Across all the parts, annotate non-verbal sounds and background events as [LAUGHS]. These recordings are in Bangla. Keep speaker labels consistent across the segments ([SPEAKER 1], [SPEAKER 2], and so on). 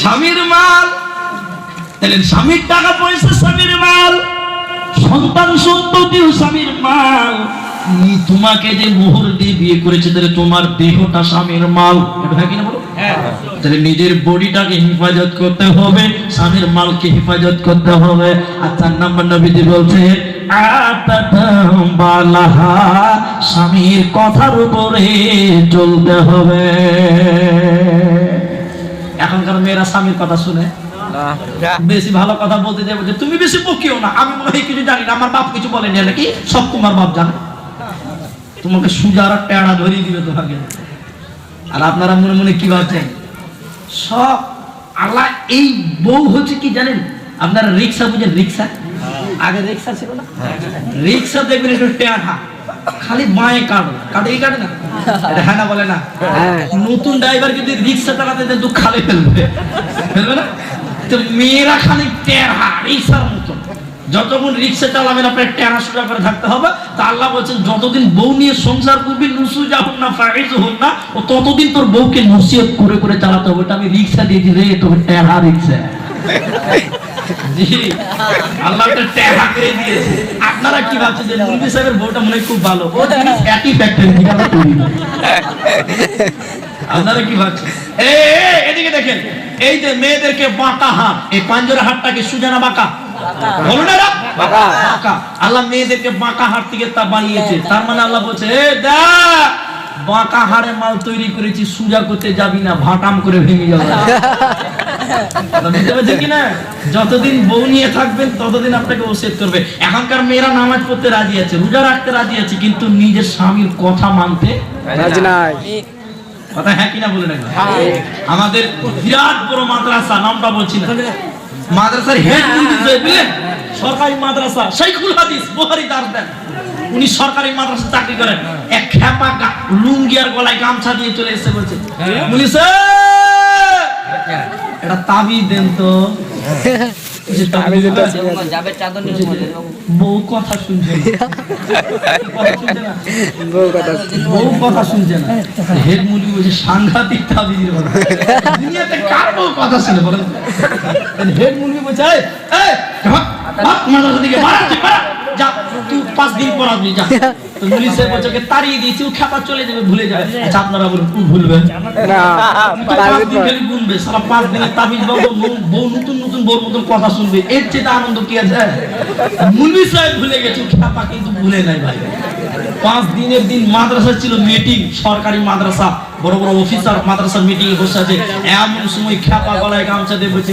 [SPEAKER 1] স্বামীর মাল তাহলে স্বামীর টাকা পয়সা স্বামীর মাল সন্তান সন্ততিও স্বামীর মাল। তোমাকে যে মোহর দিয়ে বিয়ে করেছে তাহলে তোমার দেহটা স্বামীর মাল। এটা হয় কিনা বলো? তাহলে নিজের বডিটাকে হেফাজত করতে হবে স্বামীর মালকে হেফাজত করতে হবে। আর চার নাম্বার নবীজি বলছে স্বামীর কথার উপরে চলতে হবে। এখনকার মেয়েরা স্বামীর কথা শুনে। বেশি ভালো কথা বলতে যাবে যে তুমি বেশি বকিও না। আমি মনে হয় কিছু জানি না। আমার বাপ কিছু বলেনি। নাকি সব তোমার বাপ জানে? তোমাকে সুজার আর টেড়া ধরিয়ে দিবে তোমাকে। আর আপনারা মনে মনে কি ভাবছেন? সব আল্লাহ এই বউ হচ্ছে কি জানেন? আপনারা রিক্সা বুঝেন? রিক্সা? আগে রিক্সা ছিল না? রিক্সা দেখবেন একটু টেড়া খালি বাঁয়ে কাটো কাটে এই কাটে না? হ্যাঁ। না বলে না। নতুন ড্রাইভার যদি রিক্সা চালাতে খালি ফেলবে। ফেলবে না? তো মেয়েরা খালি টেড়া রিক্সার মতন। যতক্ষণ রিক্সা চালাবেন আপনার টেরা করে থাকতে হবে। তা আল্লাহ বলছেন যতদিন বউ নিয়ে সংসার করবি নুসু যাহন না ফাইজ হন না ও ততদিন তোর বউকে নসিহত করে করে চালাতে হবে। আমি রিক্সা দিয়েছি রে তোর টেরা রিক্সা। জি। আল্লাহ একটা টেরা করে দিয়েছে। আপনারা কি ভাবছেন যে মুরগি সাহেবের বউটা মনে খুব ভালো? ও জিনিস একই ফ্যাক্টরি থেকে তৈরি আপনারা কি ভাবছেন? এ এ, এদিকে দেখেন। এই যে মেয়েদেরকে বাঁকা হাত এই পাঞ্জরা হাতটাকে সুজানা বাঁকা। না বাঁকা। আল্লাহ মেয়েদেরকে বাঁকা হাত থেকে তা বানিয়েছে। তার মানে আল্লাহ বলছে এ দেখ! বাঁকা হাড়ে মাল তৈরি করেছি সুজা করতে যাবি না ভাটাম করে ভেঙে যাবে। যতদিন বউ নিয়ে থাকবেন ততদিন আপনাকে ওসেদ করবে। এখনকার মেয়েরা নামাজ পড়তে রাজি আছে রোজা রাখতে রাজি আছে কিন্তু নিজের স্বামীর কথা মানতে
[SPEAKER 2] রাজি নাই।
[SPEAKER 1] কথা হ্যাঁ কিনা বলে রাখবেন আমাদের বিরাট বড় মাদ্রাসা নামটা বলছি না। মাদ্রাসার হেড বুঝলেন? সরকারি মাদ্রাসা শাইখুল হাদিস বুখারী দার দেন। উনি সরকারি মাদ্রাসা চাকরি করেন। এক খেপা লুঙ্গি আর গলায় গামছা দিয়ে চলে এসে বলছে। উনি স্যার এটা তাবি দেন তো। বউ কথা শুনছে
[SPEAKER 2] বউ কথা
[SPEAKER 1] শুনছে না। হেড মুলি বলছে সাংঘাতিক তাবিজের কথা দুনিয়াতে কার বউ কথা শুনে বলেন হেড মুলি বলছে মাদ্রাসা থেকে। যা তুই পাঁচ দিন পর আসবি যা। [LAUGHS] তো মুলি সাহেব বলছে ওকে তাড়িয়ে দিয়েছি ও খেপা চলে যাবে ভুলে যাবে। আচ্ছা আপনারা বলুন ও ভুলবে পাঁচ দিন খালি গুনবে সারা পাঁচ দিনে তাবিজ বাবু বউ নতুন নতুন বউর মতন কথা শুনবে। এর চেয়ে আনন্দ কি আছে? মুলি সাহেব ভুলে গেছে খেপা কিন্তু ভুলে নাই ভাই। পাঁচ দিনের দিন মাদ্রাসা ছিল মিটিং সরকারি মাদ্রাসা বড় বড় অফিসার মাদ্রাসার মিটিং এ বসে আছে। এমন সময় খেপা গলায় গামছা দিয়ে বলছে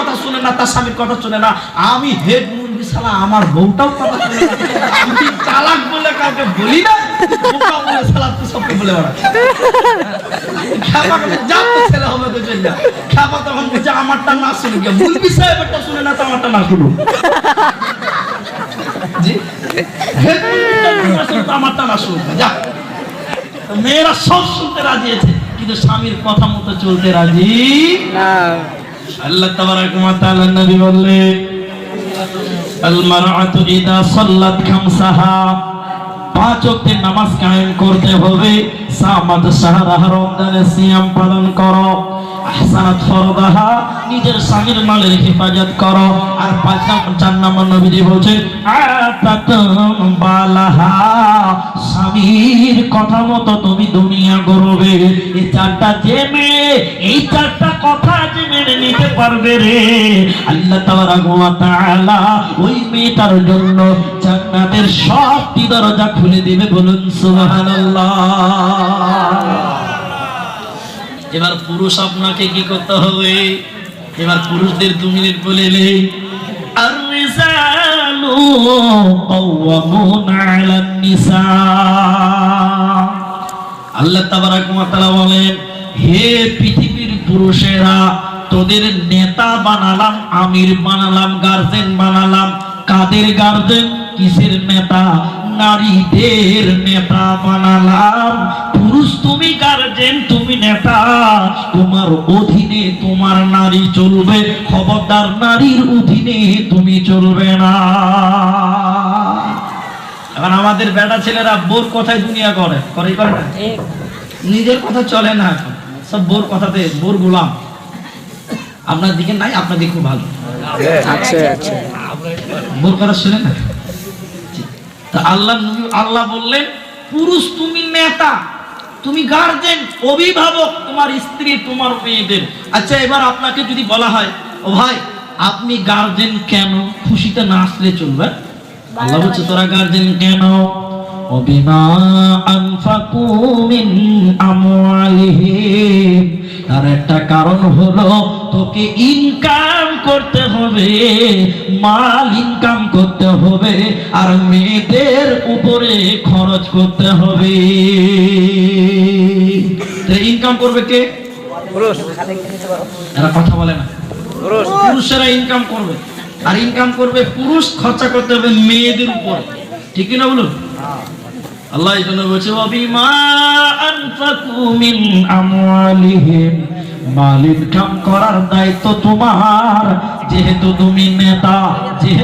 [SPEAKER 1] কথা শুনে না, তার স্বামীর কথা শুনে না। আমি হেড মুরগি শালা, আমার বউটাও কথা শুনে আমি কি চালাক বলে কাউকে বলি না? মেয়েরা সব শুনতে রাজি আছে, কিন্তু স্বামীর কথা মতো চলতে রাজি
[SPEAKER 2] না।
[SPEAKER 1] আল্লাহ তাবারাক ওয়া তাআলা নবী বললেন, আল মারআতু ইদা সাল্লাত খামসাহা। পাঁচ ওয়াক্তের নামাজ কায়েম করতে হবে। সামাদ শাহরাহ রমজানের সিয়াম পালন করো। আহসানাত ফরদাহা, নিজের স্বামীর মালের হেফাজত করো। আর পাঁচ নাম্বার চার নাম্বার নবীজি বলছেন, আতাতুম বালাহা স্বামীর কথা মতো তুমি দুনিয়া গড়বে। এই চারটা যে মেয়ে, এই চারটা কথা যে মেনে নিতে পারবে রে। আল্লাহ তাআলা ওই মেয়েটার জন্য জান্নাতের সবটি দরজা খুলে দিবে বলুন, সুবহানাল্লাহ। এবার পুরুষ আপনাকে কি করতে হবে? এবার পুরুষদের দু মিনিট বলে নেই। হে পৃথিবীর পুরুষেরা, তোদের নেতা বানালাম, আমির বানালাম, গার্জেন বানালাম। কাদের গার্জেন? কিসের নেতা? নারীদের নেতা বানালাম। পুরুষ তুমি গার্জেন তুমি নেতা। তোমার অধীনে তোমার নারী চলবে খবরদার নারীর অধীনে তুমি চলবে না। এখন আমাদের বেটা ছেলেরা বোর কথায় দুনিয়া করে করে করে না? নিজের কথা চলে না এখন। সব বোর কথাতে বোর গোলাম। আপনার দিকে নাই আপনার দিকে খুব ভালো।
[SPEAKER 2] আচ্ছা আচ্ছা।
[SPEAKER 1] বোর কথা শুনে না? তা আল্লাহ আল্লাহ বললেন পুরুষ তুমি নেতা। তুমি গার্জেন অভিভাবক, তোমার স্ত্রী, তোমার মেয়েদের। আচ্ছা এবার আপনাকে যদি বলা হয়, ও ভাই, আপনি গার্জেন কেন? খুশিতে না আসলে চলবে? আল্লাহ বলছে, তোরা গার্জেন কেন? অবিমা তার একটা কারণ হলো, তোকে ইনকাম করতে হবে মাল ইনকাম করতে হবে আর মেয়েদের উপরে খরচ করতে হবে। ইনকাম করবে কে?
[SPEAKER 2] পুরুষ।
[SPEAKER 1] এরা কথা বলে না। পুরুষেরা ইনকাম করবে। আর ইনকাম করবে পুরুষ খরচা করতে হবে মেয়েদের উপর। ঠিক না বলুন? আল্লাহ এই জন্য বলছে অবিমা আনফাকু মিন আমওয়ালিহিম। মাল ইনকাম করার দায়িত্ব তোমার। যেহেতু তুমি নেতা